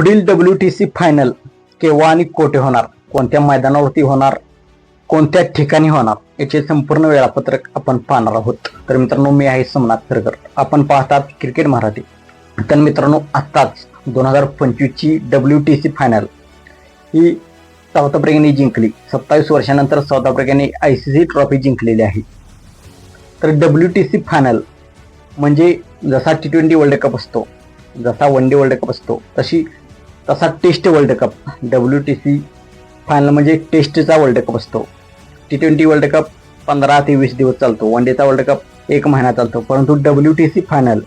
पुढील W T C final केव्हा आणि कोठे होणार? कोणत्या मैदानावरती होणार? कोणत्या ठिकाणी होणार? याचे संपूर्ण वेळापत्रक आपण पाहणार आहोत. तर मित्रांनो मी आहे सोमनाथ खरकर आपण पाहतात क्रिकेट मराठी. तर मित्रांनो आत्ताच दोन हजार पंचवीसची डब्ल्यू टी सी फायनल ही साऊथ आफ्रिकेने जिंकली. सत्तावीस वर्षानंतर साऊथ आफ्रिकेने आय सी सी ट्रॉफी जिंकलेली आहे. तर डब्ल्यू टी सी फायनल म्हणजे जसा टी ट्वेंटी वर्ल्ड कप असतो जसा वन डे वर्ल्ड कप असतो तशी तसा test world cup. W T C final म्हणजे टेस्टचा वर्ल्ड कप असतो. टी ट्वेंटी वर्ल्ड कप पंधरा ते वीस दिवस चालतो. वन डेचा वर्ल्ड कप एक महिना चालतो. परंतु डब्ल्यू टी सी फायनल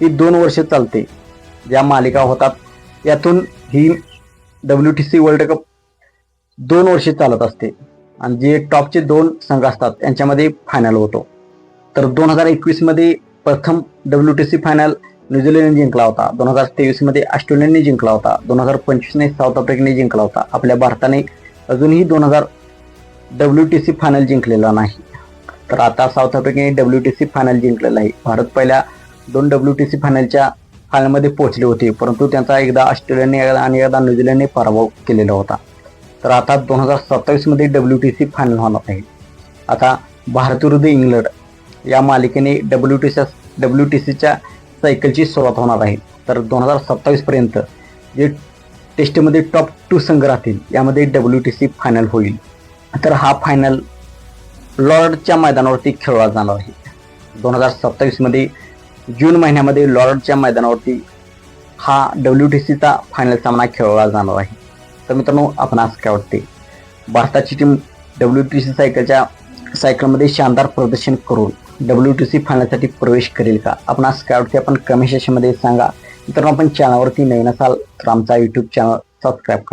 ही दोन वर्ष चालते. ज्या मालिका होतात यातून ही W T C world cup दोन वर्षे चालत असते. आणि जे टॉपचे दोन संघ असतात त्यांच्यामध्ये फायनल होतो. तर दोन हजार एकवीसमध्ये प्रथम डब्ल्यू टी सी फायनल न्यूझीलंडने जिंकला होता. दोन हजार तेवीसमध्ये ऑस्ट्रेलियाने जिंकला होता. दोन हजार पंचवीसने साऊथ आफ्रिकेने जिंकला होता. आपल्या भारताने अजूनही दोन हजार डब्ल्यू टी सी फायनल जिंकलेला नाही. तर आता साऊथ आफ्रिकेने डब्ल्यू टी सी फायनल जिंकलेला आहे. भारत पहिल्या दोन डब्ल्यू टी सी फायनलच्या फायनलमध्ये पोहोचले होते. परंतु त्यांचा एकदा ऑस्ट्रेलियाने आणि एकदा न्यूझीलंडने पराभव केलेला होता. तर आता दोन हजार सत्तावीसमध्ये डब्ल्यू टी सी फायनल होणार आहे. आता भारत विरुद्ध इंग्लंड या मालिकेने W T C W T सीच्या सायकलची सुरुवात होणार आहे. तर दोन हजार सत्तावीसपर्यंत जे टेस्टमध्ये टॉप टू संघ राहतील यामध्ये डब्ल्यू टी सी फायनल होईल. तर हा फायनल लॉर्डच्या मैदानावरती खेळला जाणार आहे. दोन हजार सत्तावीसमध्ये जून महिन्यामध्ये लॉर्डच्या मैदानावरती हा डब्ल्यू टी सीचा फायनल सामना खेळला जाणार आहे. तर मित्रांनो आपण आज काय वाटते? भारताची टीम डब्ल्यू टी सी सायकलच्या सायकलमध्ये शानदार प्रदर्शन करून डब्ल्यू टी सी फायनलसाठी प्रवेश करेल का? आपण आज काय वाटते आपण कमेंट सेक्शनमध्ये सांगा. मित्रांनो आपण चॅनलवरती नवीन असाल तर आमचा यूट्यूब चॅनल सबस्क्राईब करा.